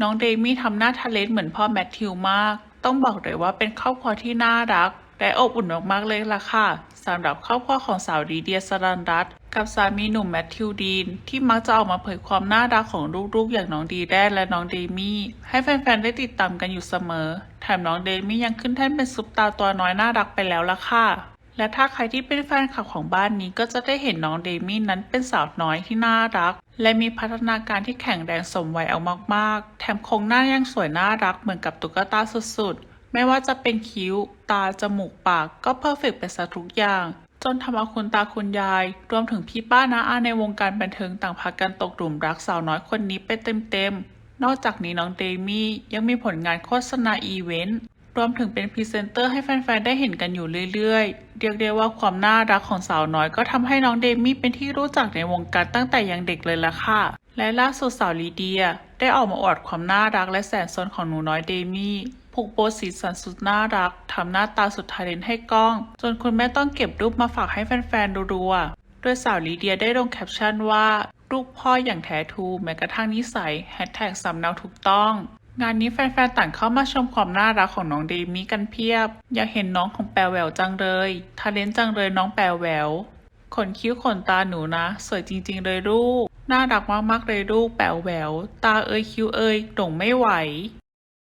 น้องเดมี่ทำหน้าทะเลนเหมือนพ่อแมทธิวมาก ต้องบอกเลยว่าเป็นครอบครัวที่น่ารัก และอบอุ่นมากๆเลยล่ะค่ะสำหรับครอบครัวของสาวดีเดียสรันรัตกับสามีหนุ่มแมทธิวดีน ที่มักจะออกมาเผยความน่ารักของลูกๆ อย่างน้องดีแดนและน้องเดมี่ให้แฟนๆ ได้ติดตามกันอยู่เสมอ แถมน้องเดมี่ยังขึ้นแท่นเป็นซุปตาตัวน้อยน่ารักไปแล้วล่ะค่ะ และถ้าใครที่เป็นแฟนคลับของบ้านนี้ก็จะได้เห็นน้องเดมี่นั้นเป็นสาวน้อยที่น่ารัก และมีพัฒนาการที่แข็งแรงสมวัยเอามากๆ แถมโครงหน้ายังสวยน่ารักเหมือนกับตุ๊กตาสุดๆ ไม่ว่าจะเป็นคิ้ว ตา จมูก ปาก ก็เพอร์เฟกต์ไปซะทุกอย่าง จนทำเอาคุณตาคุณยาย รวมถึงพี่ป้าน้าอาในวงการบันเทิงต่างพากันตกหลุมรักสาวน้อยคนนี้ไปเต็มๆ นอกจากนี้น้องเดมี่ยังมีผลงานโฆษณาอีเวนต์ รวมถึงเป็นพรีเซนเตอร์ให้แฟนๆ ได้เห็นกันอยู่เรื่อยๆ เรียกได้ว่าความน่ารักของสาวน้อยก็ทำให้น้องเดมี่เป็นที่รู้จักในวงการตั้งแต่ยังเด็กเลยล่ะค่ะ และล่าสุดสาวลีเดีย ได้ออกมาอวดความน่ารักและแสนสนของหนูน้อยเดมี่ผูกโบสีสันสุดน่ารักทำหน้าตาสุดทาเลนให้กล้อง จนคุณแม่ต้องเก็บรูปมาฝากให้แฟนๆดูรัวๆโดยสาวลีเดียได้ลงแคปชั่นว่าลูกพ่ออย่างแท้ทูแม้กระทั่งนิสัยแฮชแท็กสำเนาถูกต้อง งานนี้แฟนๆ ต่างเข้ามาชมความน่ารักของน้องเดมี่กันเพียบ อยากเห็นน้องของแปลแหววจังเลย ทาเลนจังเลยน้องแปลแหวว ขนคิ้วขนตาหนูนะ สวยจริงๆเลยลูก น่ารักมากๆเลยลูกแปลวแหวว ตาเอ้ยคิ้วเอ้ยโด่งไม่ไหว